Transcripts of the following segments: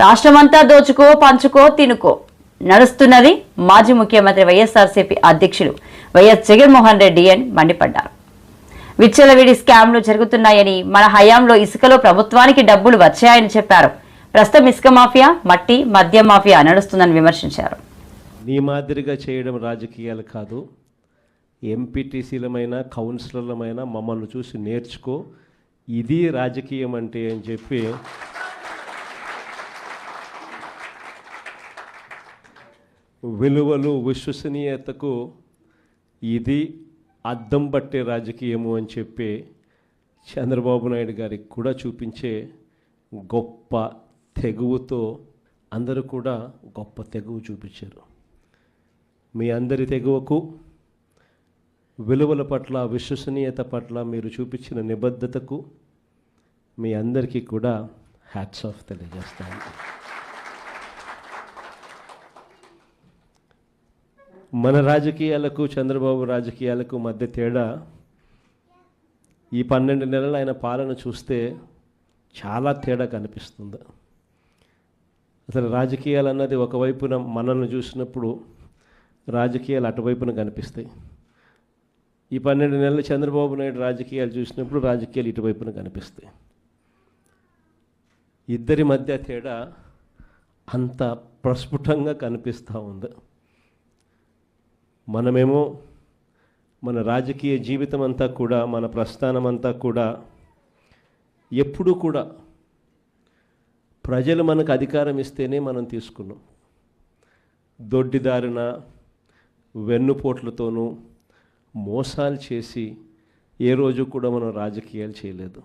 రాష్ట్రమంతా దోచుకో పంచుకో తినుకో. నడుస్తున్నది మాజీ ముఖ్యమంత్రి వైఎస్ఆర్సీపీ అధ్యక్షులు వైఎస్ జగన్మోహన్ రెడ్డి అని మండిపడ్డారు. విచ్చలవిడి స్కామ్లు జరుగుతున్నాయని మన హయాంలో ఇసుకలో ప్రభుత్వానికి డబ్బులు వచ్చాయని చెప్పారు. ప్రస్తుతం ఇసుక మాఫియా మట్టి మద్య మాఫియా నడుస్తుందని విమర్శించారు. నీ మాదిరిగా చేయడం రాజకీయాలు కాదు. ఎంపీటీసీలమైన కౌన్సిలర్లమైన మమ్మల్ని చూసి నేర్చుకో. ఇది రాజకీయం అంటే అని చెప్పి విలువలు విశ్వసనీయతకు ఇది అద్దం పట్టే రాజకీయము అని చెప్పి చంద్రబాబు నాయుడు గారికి కూడా చూపించే గొప్ప తెగువతో అందరూ కూడా గొప్ప తెగువ చూపించారు. మీ అందరి తెగువకు విలువల పట్ల విశ్వసనీయత పట్ల మీరు చూపించిన నిబద్ధతకు మీ అందరికీ కూడా హ్యాట్స్ ఆఫ్ తెలియజేస్తాను. మన రాజకీయాలకు చంద్రబాబు రాజకీయాలకు మధ్య తేడా ఈ పన్నెండు నెలలు ఆయన పాలన చూస్తే చాలా తేడా కనిపిస్తుంది. అసలు రాజకీయాలు అన్నది ఒకవైపున మనల్ని చూసినప్పుడు రాజకీయాలు అటువైపున కనిపిస్తాయి. ఈ పన్నెండు నెలలు చంద్రబాబు నాయుడు రాజకీయాలు చూసినప్పుడు రాజకీయాలు ఇటువైపున కనిపిస్తాయి. ఇద్దరి మధ్య తేడా అంత ప్రస్ఫుటంగా కనిపిస్తూ ఉంది. మనమేమో మన రాజకీయ జీవితం అంతా కూడా మన ప్రస్థానం అంతా కూడా ఎప్పుడూ కూడా ప్రజలు మనకు అధికారం ఇస్తేనే మనం తీసుకున్నాం. దొడ్డిదారిన వెన్నుపోట్లతోనూ మోసాలు చేసి ఏ రోజు కూడా మనం రాజకీయాలు చేయలేదు.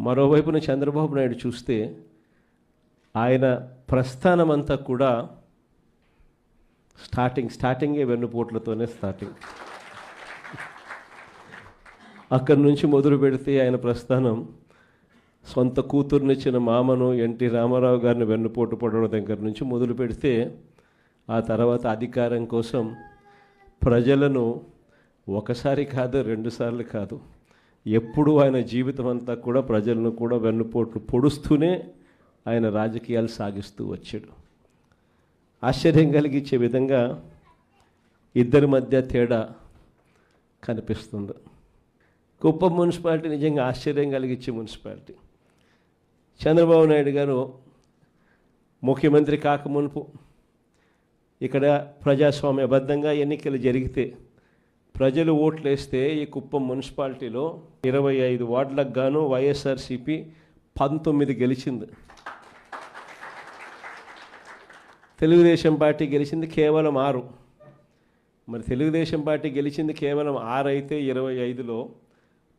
మరోవైపున చంద్రబాబు నాయుడు చూస్తే ఆయన ప్రస్థానం అంతా కూడా స్టార్టింగ్ స్టార్టింగే వెన్నుపోట్లతోనే స్టార్టింగ్ అక్కడి నుంచి మొదలు పెడితే ఆయన ప్రస్థానం సొంత కూతుర్నిచ్చిన మామను ఎన్టీ రామారావు గారిని వెన్నుపోటు పడడం దగ్గర నుంచి మొదలు పెడితే ఆ తర్వాత అధికారం కోసం ప్రజలను ఒకసారి కాదు రెండుసార్లు కాదు ఎప్పుడూ ఆయన జీవితం అంతా కూడా ప్రజలను కూడా వెన్నుపోట్లు పొడుస్తూనే ఆయన రాజకీయాలు సాగిస్తూ వచ్చాడు. ఆశ్చర్యం కలిగించే విధంగా ఇద్దరి మధ్య తేడా కనిపిస్తుంది. కుప్పం మున్సిపాలిటీ నిజంగా ఆశ్చర్యం కలిగించే మున్సిపాలిటీ. చంద్రబాబు నాయుడు గారు ముఖ్యమంత్రి కాకమునుపు ఇక్కడ ప్రజాస్వామ్యబద్ధంగా ఎన్నికలు జరిగితే ప్రజలు ఓట్లు వేస్తే ఈ కుప్పం మున్సిపాలిటీలో ఇరవై ఐదు వార్డులకు గాను వైఎస్ఆర్సీపీ పంతొమ్మిది గెలిచింది. తెలుగుదేశం పార్టీ గెలిచింది కేవలం ఆరు. మరి తెలుగుదేశం పార్టీ గెలిచింది కేవలం ఆరు అయితే ఇరవై ఐదులో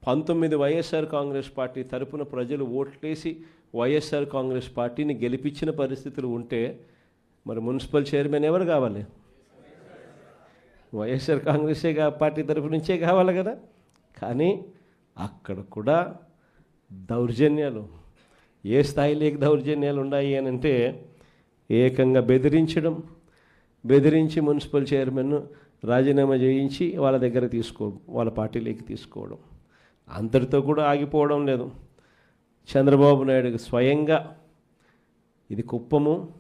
పంతొమ్మిది వైఎస్ఆర్ కాంగ్రెస్ పార్టీ తరపున ప్రజలు ఓట్లేసి వైఎస్ఆర్ కాంగ్రెస్ పార్టీని గెలిపించిన పరిస్థితులు ఉంటే మరి మున్సిపల్ చైర్మన్ ఎవరు కావాలి? వైఎస్ఆర్ కాంగ్రెసే కా- పార్టీ తరపు నుంచే కావాలి కదా. కానీ అక్కడ కూడా దౌర్జన్యాలు. ఏ స్థాయిలోకి దౌర్జన్యాలు ఉన్నాయి అని అంటే ఏకంగా బెదిరించడం బెదిరించి మున్సిపల్ చైర్మన్ రాజీనామా చేయించి వాళ్ళ దగ్గర తీసుకోవడం వాళ్ళ పార్టీలోకి తీసుకోవడం. అంతటితో కూడా ఆగిపోవడం లేదు. చంద్రబాబు నాయుడు స్వయంగా ఇది కుప్పము.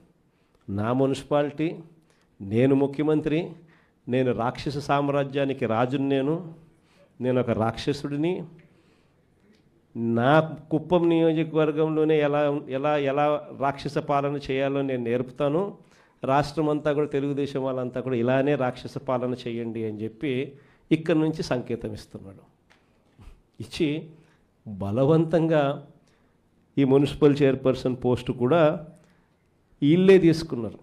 నా మున్సిపాలిటీ నేను ముఖ్యమంత్రి నేను రాక్షస సామ్రాజ్యానికి రాజుని నేను. నేను ఒక రాక్షసుడిని. నా కుప్పం నియోజకవర్గంలోనే ఎలా ఎలా ఎలా రాక్షస పాలన చేయాలో నేను నేర్పుతాను. రాష్ట్రం అంతా కూడా తెలుగుదేశం వాళ్ళంతా కూడా ఇలానే రాక్షస పాలన చేయండి అని చెప్పి ఇక్కడి నుంచి సంకేతం ఇస్తున్నాడు. ఇచ్చి బలవంతంగా ఈ మున్సిపల్ చైర్పర్సన్ పోస్టు కూడా వీళ్ళే తీసుకున్నారు.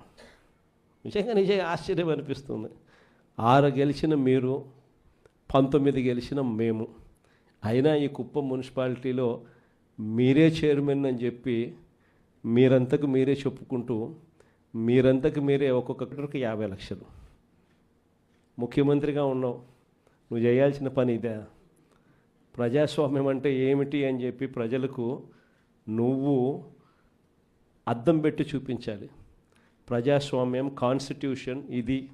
నిజంగా నిజంగా ఆశ్చర్యం అనిపిస్తుంది. ఆరు గెలిచిన మీరు పంతొమ్మిది గెలిచిన మేము. అయినా ఈ కుప్పం మున్సిపాలిటీలో మీరే చైర్మన్ అని చెప్పి మీరంతకు మీరే చెప్పుకుంటూ మీరంతకు మీరే ఒక్కొక్కరికి యాభై లక్షలు. ముఖ్యమంత్రిగా ఉన్నావు. నువ్వు చేయాల్సిన పని ఇదే. ప్రజాస్వామ్యం అంటే ఏమిటి అని చెప్పి ప్రజలకు నువ్వు అద్దం పెట్టి చూపించాలి. ప్రజాస్వామ్యం కాన్స్టిట్యూషన్ ఇది.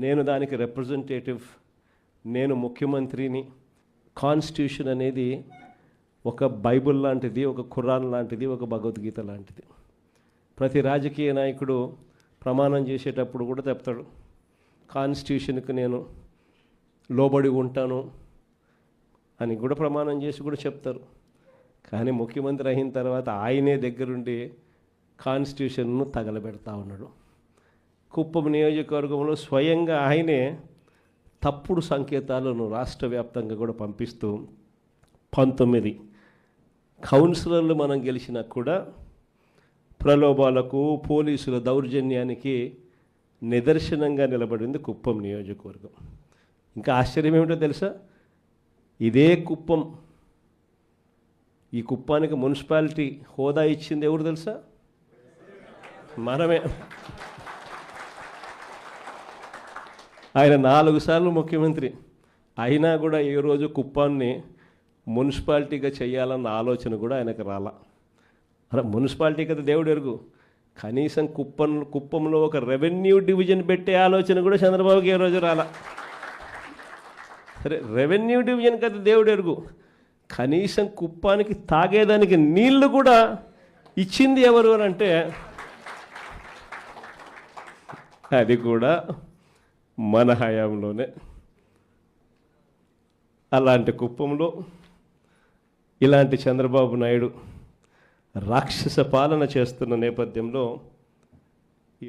నేను దానికి రిప్రజెంటేటివ్ నేను ముఖ్యమంత్రిని. కాన్స్టిట్యూషన్ అనేది ఒక బైబిల్ లాంటిది ఒక ఖురాన్ లాంటిది ఒక భగవద్గీత లాంటిది. ప్రతి రాజకీయ నాయకుడు ప్రమాణం చేసేటప్పుడు కూడా చెప్తాడు కాన్స్టిట్యూషన్కి నేను లోబడి ఉంటాను అని కూడా ప్రమాణం చేసి కూడా చెప్తారు. కానీ ముఖ్యమంత్రి అయిన తర్వాత ఆయనే దగ్గరుండి కాన్స్టిట్యూషన్ను తగలబెడతా ఉన్నాడు. కుప్పం నియోజకవర్గంలో స్వయంగా ఆయనే తప్పుడు సంకేతాలను రాష్ట్ర వ్యాప్తంగా కూడా పంపిస్తూ పంతొమ్మిది కౌన్సిలర్లు మనం గెలిచినా కూడా ప్రలోభాలకు పోలీసుల దౌర్జన్యానికి నిదర్శనంగా నిలబడింది కుప్పం నియోజకవర్గం. ఇంకా ఆశ్చర్యం ఏమిటో తెలుసా? ఇదే కుప్పం. ఈ కుప్పానికి మున్సిపాలిటీ హోదా ఇచ్చింది ఎవరు తెలుసా? మనమే. ఆయన నాలుగు సార్లు ముఖ్యమంత్రి. అయినా కూడా ఏ రోజు కుప్పాన్ని మున్సిపాలిటీగా చేయాలన్న ఆలోచన కూడా ఆయనకు రాలా. అలా మున్సిపాలిటీ కదా దేవుడు ఎరుగు. కనీసం కుప్పం కుప్పంలో ఒక రెవెన్యూ డివిజన్ పెట్టే ఆలోచన కూడా చంద్రబాబుకి ఏ రోజు రాలా. సరే రెవెన్యూ డివిజన్ కదా దేవుడు ఎరుగు. కనీసం కుప్పానికి తాగేదానికి నీళ్ళు కూడా ఇచ్చింది ఎవరు అని అంటే అది కూడా మన హయాంలోనే. అలాంటి కుప్పంలో ఇలాంటి చంద్రబాబు నాయుడు రాక్షస పాలన చేస్తున్న నేపథ్యంలో